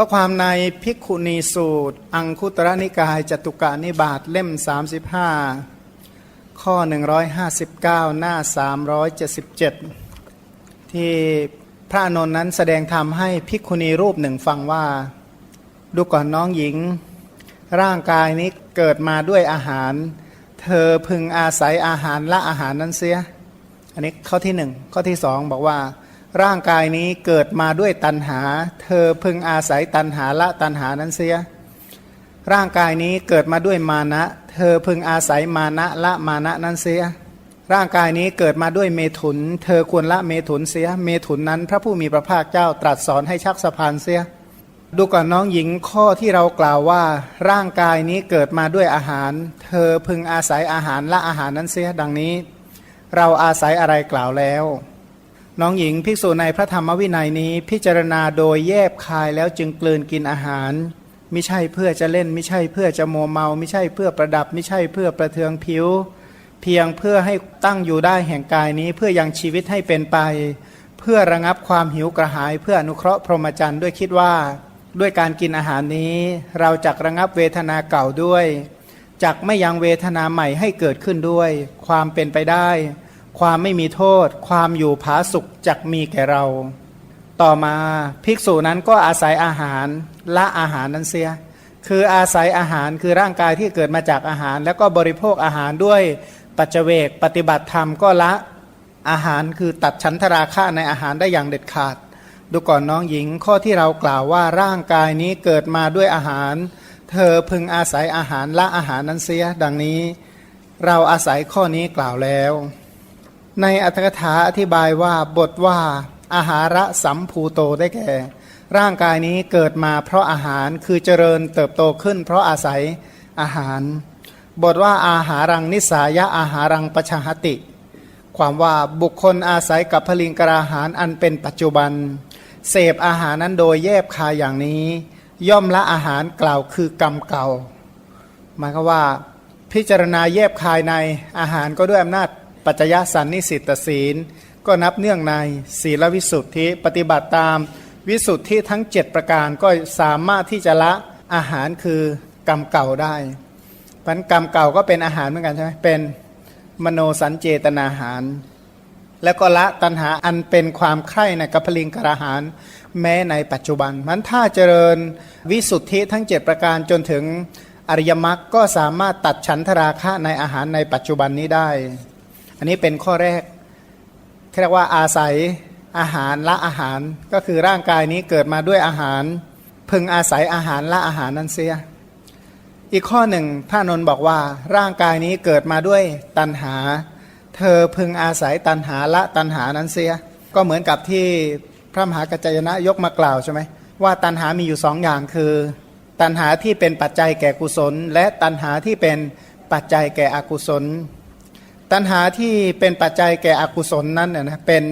ข้อความในภิกขุณีสูตร อังคุตระนิกายจตุกานิบาตเล่ม 35 ข้อ 159 หน้า 377 ที่พระนนท์นั้นแสดงธรรมให้ภิกขุณีรูปหนึ่งฟังว่า ดูก่อนน้องหญิง ร่างกายนี้เกิดมาด้วยอาหาร เธอพึงอาศัยอาหารละอาหารนั้นเสีย อันนี้ข้อที่หนึ่งข้อที่สองบอกว่า ร่างกายนี้เกิดมาด้วยตัณหา เธอพึงอาศัยตัณหาละตัณหานั้นเสีย ร่างกายนี้เกิดมาด้วยมานะ เธอพึงอาศัยมานะละมานะนั้นเสีย ร่างกายนี้เกิดมาด้วยเมถุน เธอควรละเมถุนเสีย เมถุนนั้น พระผู้มีพระภาคเจ้าตรัสสอนให้ชักสะพานเสีย ดูก่อนน้องหญิงข้อที่เรากล่าวว่า ร่างกายนี้เกิดมาด้วยอาหาร เธอพึงอาศัยอาหารละอาหารนั้นเสียดังนี้ เราอาศัยอะไรกล่าวแล้ว น้องหญิงภิกษุในพระธรรมวินัยนี้ พิจารณาโดยแยบคายแล้วจึงกลืนกินอาหาร ไม่ใช่เพื่อจะเล่น ไม่ใช่เพื่อจะโมเมา ไม่ใช่เพื่อประดับ ไม่ใช่เพื่อประเทืองผิว เพียงเพื่อให้ตั้งอยู่ได้แห่งกายนี้เพื่อยังชีวิตให้เป็นไป เพื่อระงับความหิวกระหาย เพื่ออนุเคราะห์พรหมจรรย์ด้วยคิดว่า ด้วยการกินอาหารนี้ เราจักระงับเวทนาเก่าด้วยจักไม่ยังเวทนาใหม่ให้เกิดขึ้นด้วย ความเป็นไปได้ ความไม่มีโทษ ความอยู่ผาสุขจักมีแก่เรา ต่อมาภิกษุนั้นก็อาศัยอาหารละอาหารนั้นเสีย คืออาศัยอาหารคือร่างกายที่เกิดมาจากอาหาร แล้วก็บริโภคอาหารด้วยปัจเจเวกปฏิบัติธรรมก็ละอาหารคือตัดฉันทราคะในอาหารได้อย่างเด็ดขาด ดูก่อนน้องหญิงข้อที่เรากล่าวว่าร่างกายนี้เกิดมาด้วยอาหาร เธอพึงอาศัยอาหารละอาหารนั้นเสีย ดังนี้ เราอาศัยข้อนี้กล่าวแล้ว ในอัตถกถาอธิบายว่าบทว่าอาหาระสัมภูโตได้แก่ ร่างกายนี้เกิดมาเพราะอาหารคือเจริญเติบโตขึ้น เพราะอาศัยอาหาร บทว่าอาหารังนิสายะอาหารังปชหติ ความว่าบุคคลอาศัยกับพลิงกราหารอันเป็นปัจจุบัน เสพอาหารนั้นโดยแยบคายอย่างนี้ ย่อมละอาหารกล่าวคือกรรมเก่าหมายความว่า พิจารณาแยบคายในอาหารก็ด้วยอำนาจ ปัจจยสันนิสิตศีล ก็นับเนื่องในศีลวิสุทธิปฏิบัติตามวิสุทธิทั้ง 7 ประการก็สามารถที่จะละอาหารคือกรรมเก่าได้พันกรรมเก่าก็เป็นอาหารเหมือนกันใช่ไหมเป็นมโนสัญเจตนาหาร แล้วก็ละตัณหาอันเป็นความใคร่ในกัพลิงกระหาร แม้ในปัจจุบันมันถ้าเจริญวิสุทธิทั้ง 7 ประการจนถึงอริยมรรคก็สามารถตัดฉันทราคะในอาหารในปัจจุบันนี้ได้ อันนี้เป็นข้อแรกเรียกว่าอาศัยอาหารละอาหารก็คือร่างกายนี้เกิดมาด้วยอาหาร พึงอาศัยอาหารละอาหารนั้นเสีย อีกข้อหนึ่งพระนนบอกว่าร่างกายนี้เกิดมาด้วยตัณหา เธอพึงอาศัยตัณหาละตัณหานั้นเสีย ก็เหมือนกับที่พระมหากัจจยนะยกมากล่าวใช่ไหมว่าตัณหามีอยู่สองอย่างคือ ตัณหาที่เป็นปัจจัยแก่กุศล และตัณหาที่เป็นปัจจัยแก่อกุศล ตัณหาที่เป็นปัจจัยแก่อกุศลนั้นน่ยนะเป็น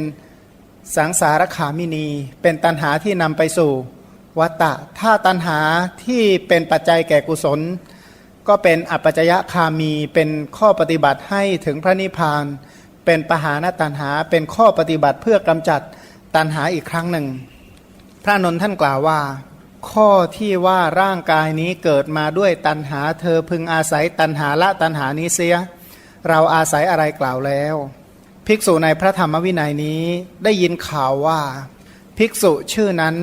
สังสารขามินี เป็นตัณหาที่นำไปสู่วัตตะ ถ้าตัณหาที่เป็นปัจจัยแก่กุศล ก็เป็นอัปจยคามี เป็นข้อปฏิบัติให้ถึงพระนิพพาน เป็นปหานตัณหา เป็นข้อปฏิบัติเพื่อกำจัดตัณหาอีกครั้งหนึ่ง พระนนท์ท่านกล่าวว่า ข้อที่ว่าร่างกายนี้เกิดมาด้วยตัณหา เธอพึงอาศัยตัณหาละตัณหานี้เสีย เราอาศัยอะไรกล่าวแล้ว ภิกษุในพระธรรมวินัยนี้ได้ยินข่าวว่า ภิกษุชื่อนั้น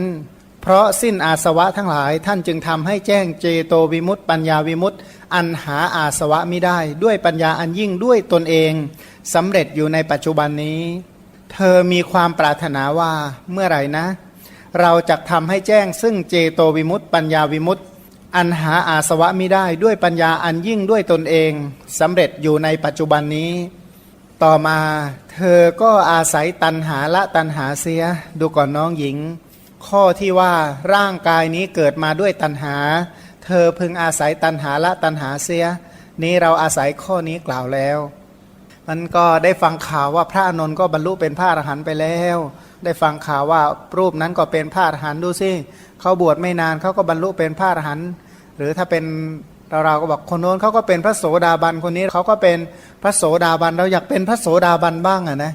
เพราะสิ้นอาสวะทั้งหลายท่านจึงทำให้แจ้งเจโตวิมุตติปัญญาวิมุตติอันหาอาสวะไม่ได้ ด้วยปัญญาอันยิ่งด้วยตนเองสำเร็จอยู่ในปัจจุบันนี้ เธอมีความปรารถนาว่าเมื่อไหร่นะ เราจะทำให้แจ้งซึ่งเจโตวิมุตติปัญญาวิมุตติ อันหาอาสวะมิได้ด้วยปัญญาอันยิ่งด้วยตนเองสำเร็จอยู่ในปัจจุบันนี้ ต่อมาเธอก็อาศัยตันหาละตันหาเสีย ดูก่อนน้องหญิง ข้อที่ว่าร่างกายนี้เกิดมาด้วยตันหา เธอพึงอาศัยตันหาละตันหาเสีย นี้เราอาศัยข้อนี้กล่าวแล้ว มันก็ได้ฟังข่าวว่าพระอานนท์ก็บรรลุเป็นพระอรหันต์ไปแล้ว ได้ฟังข่าวว่ารูปนั้นก็เป็นพระอรหันต์ดูสิ เขาบวชไม่นานเขาก็บรรลุเป็นพระอรหันต์หรือถ้าเป็นเราเราก็บอกคนโน้นเขาก็เป็นพระโสดาบันคนนี้เขาก็เป็นพระโสดาบันเราอยากเป็นพระโสดาบันบ้างอะนะ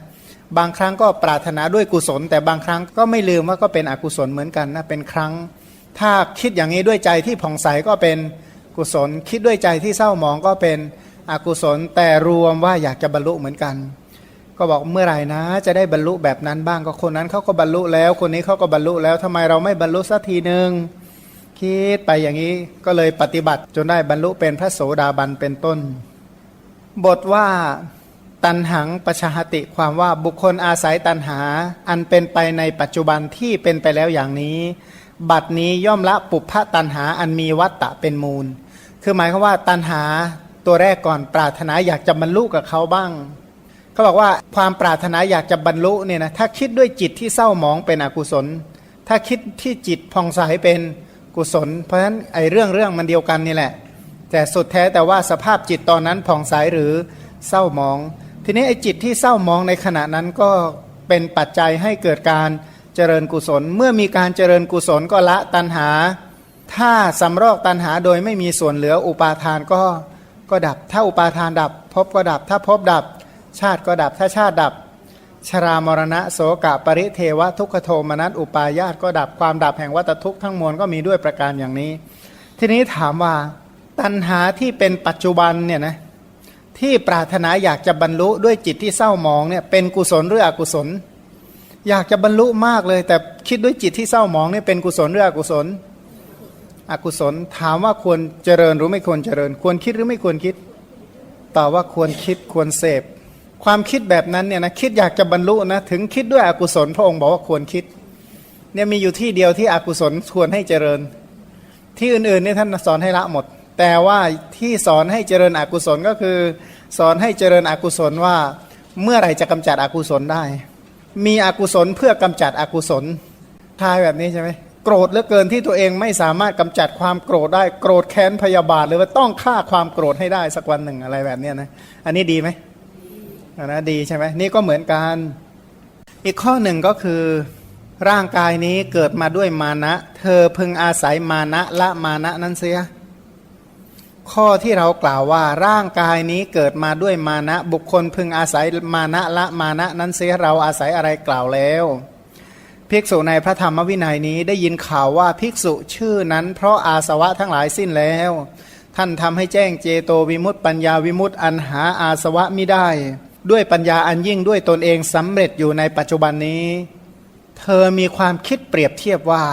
บางครั้งก็ปรารถนาด้วยกุศล แต่บางครั้งก็ไม่ลืมว่าก็เป็นอกุศลเหมือนกันนะเป็นครั้ง ถ้าคิดอย่างนี้ด้วยใจที่ผ่องใสก็เป็นกุศล คิดด้วยใจที่เศร้าหมองก็เป็นอกุศล แต่รวมว่าอยากจะบรรลุเหมือนกัน ก็บอกเมื่อไหร่นะ จะได้บรรลุแบบนั้นบ้างก็คนนั้นเขาก็บรรลุแล้ว คนนี้เขาก็บรรลุแล้วทำไมเราไม่บรรลุสักทีหนึ่งคิดไปอย่างนี้ก็เลยปฏิบัติจนได้บรรลุเป็นพระโสดาบันเป็นต้น บทว่าตันหังประชาติความว่าบุคคลอาศัยตันหา อันเป็นไปในปัจจุบันที่เป็นไปแล้วอย่างนี้ บัดนี้ย่อมละปุพพะตันหาอันมีวัตตะเป็นมูล คือหมายความว่าตันหาตัวแรกก่อนปรารถนาอยากจะบรรลุกับเขาบ้าง เขาบอกว่าความปรารถนาอยากจะบรรลุเนี่ยนะถ้าคิดด้วยจิตที่เศร้าหมองเป็นอกุศล ถ้าคิดที่จิตผ่องใสเป็นกุศล เพราะฉะนั้นไอ้เรื่องเรื่องมันเดียวกันนี่แหละ แต่สุดแท้แต่ว่าสภาพจิตตอนนั้นผ่องใสหรือเศร้าหมอง ทีนี้ไอ้จิตที่เศร้ามองในขณะนั้นก็เป็นปัจจัยให้เกิดการเจริญกุศล เมื่อมีการเจริญกุศลก็ละตัณหา ถ้าสำรอกตัณหาโดยไม่มีส่วนเหลืออุปาทานก็ก็ดับ ถ้าอุปาทานดับภพก็ดับ ถ้าภพดับ ชาติก็ดับ ถ้าชาติดับ ชรามรณะโสกะปริเทวะทุกขโทมนัสอุปาญาตก็ดับความดับแห่งวัตทุกข์ทั้งมวลก็มีด้วยประการอย่างนี้ ทีนี้ถามว่าตัณหาที่เป็นปัจจุบันเนี่ยนะที่ปรารถนาอยากจะบรรลุด้วยจิตที่เศร้ามองเนี่ยเป็นกุศลหรืออกุศล อยากจะบรรลุมากเลย แต่คิดด้วยจิตที่เศร้ามองเนี่ยเป็นกุศลหรืออกุศล อกุศลถามว่าควรเจริญหรือไม่ควรเจริญ ควรคิดหรือไม่ควรคิดตอบว่าควรคิดควรเสพ ความคิดแบบนั้นเนี่ยนะคิดอยากจะบรรลุนะถึงคิดด้วยอกุศลพระองค์บอกว่าควรคิดเนี่ยมีอยู่ที่เดียวที่อกุศลควรให้เจริญ ที่อื่นๆเนี่ยท่านสอนให้ละหมด แต่ว่าที่สอนให้เจริญอกุศลก็คือ สอนให้เจริญอกุศลว่าเมื่อไหร่จะกำจัดอกุศลได้ มีอกุศลเพื่อกำจัดอกุศลทายแบบนี้ใช่ไหมโกรธเหลือเกินที่ตัวเองไม่สามารถกำจัดความโกรธได้โกรธแค้นพยาบาทหรือว่าต้องฆ่าความโกรธให้ได้สักวันหนึ่งอะไรแบบนี้นะอันนี้ดีไหม นะดีใช่ไหมนี่ก็เหมือนกัน อีกข้อหนึ่งก็คือร่างกายนี้เกิดมาด้วยมานะ เธอพึงอาศัยมานะละมานะนั้นเสีย ข้อที่เรากล่าวว่าร่างกายนี้เกิดมาด้วยมานะ บุคคลพึงอาศัยมานะละมานะนั้นเสียเราอาศัยอะไรกล่าวแล้วภิกษุในพระธรรมวินัยนี้ได้ยินข่าวว่าภิกษุชื่อนั้น เพราะอาสวะทั้งหลายสิ้นแล้ว ท่านทำให้แจ้งเจโตวิมุตติปัญญาวิมุตติอันหาอาสวะไม่ได้ ด้วยปัญญาอันยิ่งด้วยตนเองสำเร็จอยู่ในปัจจุบันนี้ เธอมีความคิดเปรียบเทียบว่า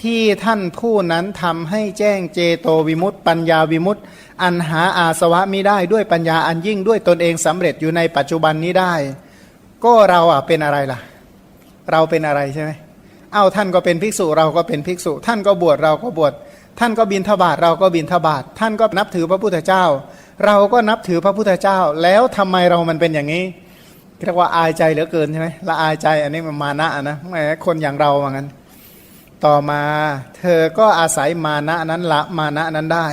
ที่ท่านผู้นั้นทำให้แจ้งเจโตวิมุตติปัญญาวิมุตติอันหาอาสวะมิได้ด้วยปัญญาอันยิ่งด้วยตนเองสำเร็จอยู่ในปัจจุบันนี้ได้ ก็เราอะเป็นอะไรล่ะ เราเป็นอะไรใช่ไหมเอ้าท่านก็เป็นภิกษุเราก็เป็นภิกษุ ท่านก็บวชเราก็บวชท่านก็บินทบาทเราก็บินทบาทท่านก็นับถือพระพุทธเจ้า เราก็นับถือพระพุทธเจ้า แล้วทำไมเรามันเป็นอย่างนี้เรียกว่าอายใจเหลือเกินใช่ไหมละอายใจอันนี้มันมานะนะแหมคนอย่างเราว่างั้นต่อมา เธอก็อาศัยมานะนั้นละมานะนั้นได้